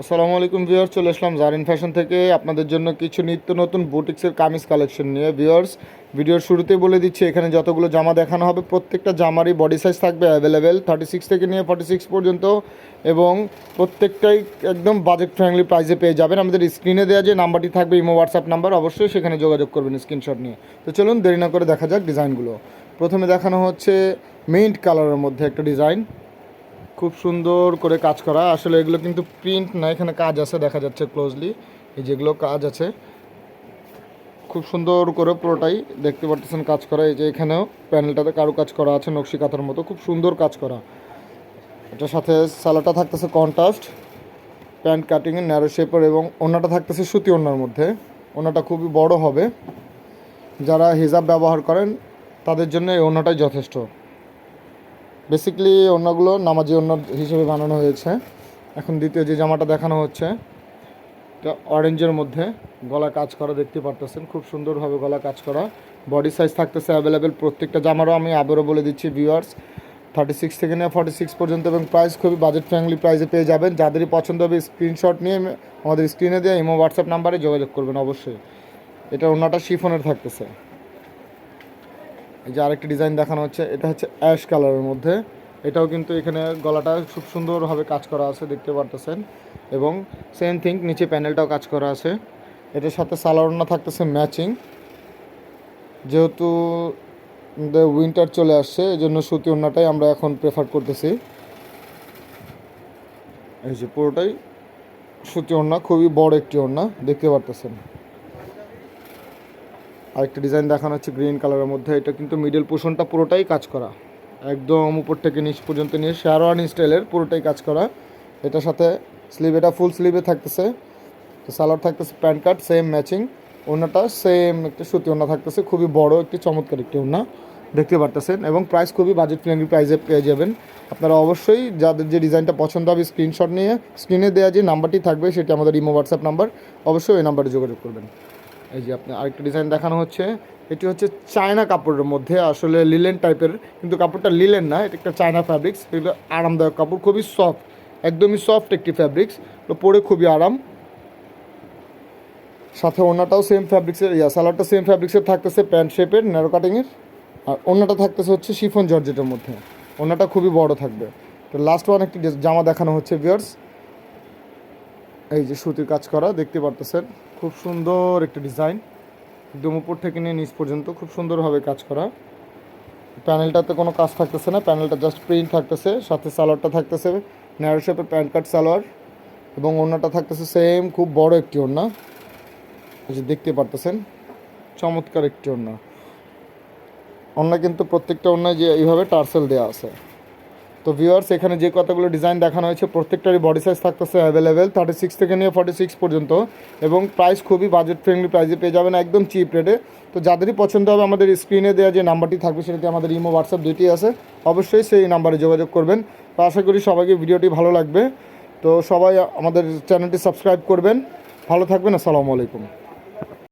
আসসালামু আলাইকুম ভিউয়ার্স, চলে আসলাম জারিন ফ্যাশন থেকে। আপনাদের জন্য কিছু নিত্য নতুন বুটিক্সের কামিজ কালেকশন নিয়ে। ভিউয়ার্স, ভিডিওর শুরুতেই বলে দিচ্ছি, এখানে যতগুলো জামা দেখানো হবে, প্রত্যেকটা জামারই বডি সাইজ থাকবে অ্যাভেলেবেল থার্টি সিক্স থেকে নিয়ে ফর্টি সিক্স পর্যন্ত। এবং প্রত্যেকটাই একদম বাজেট ফ্রেন্ডলি প্রাইসে পেয়ে যাবেন। আমাদের স্ক্রিনে দেওয়া যে নাম্বারটি থাকবে, ইমো হোয়াটসঅ্যাপ নাম্বার অবশ্যই সেখানে যোগাযোগ করবেন স্ক্রিনশট নিয়ে। তো চলুন, দেরি না করে দেখা যাক ডিজাইনগুলো প্রথমে দেখানো হচ্ছে মিন্ট কালারের মধ্যে একটা ডিজাইন খুব সুন্দর করে কাজ করা। আসলে এগুলো কিন্তু প্রিন্ট না, এখানে কাজ আছে, দেখা যাচ্ছে ক্লোজলি এই যেগুলো কাজ আছে, খুব সুন্দর করে পুরোটাই দেখতে পারতেছেন কাজ করা। এই যে এখানেও প্যানেলটাতে কারও কাজ করা আছে, নকশি কাঁথার মতো, খুব সুন্দর কাজ করা। এটার সাথে সালাটা থাকতেছে কন্ট্রাস্ট প্যান্ট কাটিংয়ের ন্যারো শেপের এবং ওনাটা থাকতেছে সুতি ওনার মধ্যে। ওনাটা খুবই বড় হবে। যারা হিজাব ব্যবহার করেন, তাদের জন্য এই ওনাটাই যথেষ্ট। বেসিক্যালি অন্যগুলো নামাজি অন্য হিসেবে বানানো হয়েছে। এখন দ্বিতীয় যে জামাটা দেখানো হচ্ছে, এটা অরেঞ্জের মধ্যে গলা কাজ করা দেখতে পারতেছেন। খুব সুন্দরভাবে গলা কাজ করা। বডি সাইজ থাকতেছে অ্যাভেলেবেল প্রত্যেকটা জামারও আমি আবারও বলে দিচ্ছি ভিউয়ার্স থার্টি সিক্স থেকে নিয়ে ফর্টি সিক্স পর্যন্ত এবং প্রাইস খুবই বাজেট ফ্রেন্ডলি প্রাইসে পেয়ে যাবেন। যাদেরই পছন্দ হবে স্ক্রিনশট নিয়ে আমাদের স্ক্রিনে দিয়ে, ইমো হোয়াটসঅ্যাপ নাম্বারে যোগাযোগ করবেন অবশ্যই। এটা অন্যটা শিফনের থাকতেছে। এই যে আরেকটি ডিজাইন দেখানো হচ্ছে, এটা হচ্ছে অ্যাশ কালারের মধ্যে। এটাও কিন্তু এখানে গলাটা খুব সুন্দরভাবে কাজ করা আছে, দেখতে পারতেছেন। এবং সেম থিং নিচে প্যানেলটাও কাজ করা আছে। এটার সাথে সালোয়ারনা থাকতেছে ম্যাচিং। যেহেতু উইন্টার চলে আসছে এই জন্য সুতি ওড়নাটাই আমরা এখন প্রেফার করতেছি। এই যে পুরোটাই সুতি ওড়না, খুবই বড় একটি ওড়না, দেখতে পারতেছেন। আরেকটা ডিজাইন দেখানো হচ্ছে গ্রিন কালারের মধ্যে। এটা কিন্তু মিডল পোর্শনটা পুরোটাই কাজ করা। একদম উপর থেকে নিচ পর্যন্ত নিয়ে শেয়ারওয়ান স্টাইলের পুরোটাই কাজ করা। এটার সাথে স্লিভ এটা ফুল স্লিভে থাকতেছে। সালোয়ার থাকতেছে প্যান্ট কাট সেম ম্যাচিং ওনাটা সেম একটা সুতি ওনা থাকতেছে। খুবই বড় একটি চমৎকার একটি ওনা দেখতে পারতেছেন। এবং প্রাইস খুবই বাজেট ফ্রেন্ডলি প্রাইসে পেয়ে যাবেন। আপনারা অবশ্যই যাদের যে ডিজাইনটা পছন্দ হবে স্ক্রিনশট নিয়ে স্ক্রিনে দেওয়া যে নাম্বারটি থাকবে, সেটি আমাদের ইমো হোয়াটসঅ্যাপ নাম্বার অবশ্যই ওই নাম্বারে যোগাযোগ করবেন। এই যে আপনার আরেকটা ডিজাইন দেখানো হচ্ছে, এটি হচ্ছে চায়না কাপড়ের মধ্যে, আসলে লিলেন টাইপের কিন্তু কাপড়টা লিলেন না, এটা একটা চায়না ফ্যাব্রিক্স এগুলো আরামদায়ক কাপড়, খুবই সফট একদমই সফট একটি ফ্যাব্রিক্স তো পরে খুবই আরাম। সাথে ওনাটাও সেম ফ্যাব্রিক্সের ইয়া, সালোয়ারটা সেম ফ্যাব্রিক্সের থাকতেছে প্যান্ট শেপের ন্যারো কাটিংয়ের আর ওনাটা থাকতেছে হচ্ছে শিফন জর্জেটের মধ্যে ওনাটা খুবই বড় থাকবে। তো লাস্ট ওয়ান একটি জামা দেখানো হচ্ছে ভিয়ার্স এই যে সুতির কাজ করা, দেখতে পারতেছেন। খুব সুন্দর একটি ডিজাইন। একদম উপর থেকে নিয়ে নিচ পর্যন্ত খুব সুন্দরভাবে কাজ করা। প্যানেলটাতে কোনো কাজ থাকতেছে না, প্যানেলটা জাস্ট প্রিন্ট থাকতেছে, সাথে সালোয়ারটা থাকতেছে ন্যারো শেপের প্যান্ট কাট সালোয়ার এবং ওড়নাটা থাকতেছে সেম খুব বড় একটি ওড়না। এই যে দেখতে পারতেছেন, চমৎকার একটি ওড়না। ওড়না কিন্তু প্রত্যেকটা ওড়নায় যে এইভাবে টার্সেল দেওয়া আছে। তো ভিউয়ার্স এখানে যে কতগুলো ডিজাইন দেখানো হয়েছে, প্রত্যেকটারই বডি সাইজ থাকতেছে অ্যাভেলেবেল থার্টি সিক্স থেকে নিয়ে ফর্টি সিক্স পর্যন্ত এবং প্রাইস খুবই বাজেট ফ্রেন্ডলি প্রাইসে পেয়ে যাবেন একদম চিপ রেটে তো যাদেরই পছন্দ হবে, আমাদের স্ক্রিনে দেওয়া যে নাম্বারটি থাকবে, সেটাতে আমাদের ইমো হোয়াটসঅ্যাপ দুইটি আছে, অবশ্যই সেই নাম্বারে যোগাযোগ করবেন। তো আশা করি সবাইকে ভিডিওটি ভালো লাগবে। তো সবাই আমাদের চ্যানেলটি সাবস্ক্রাইব করবেন। ভালো থাকবেন, আসসালামু আলাইকুম।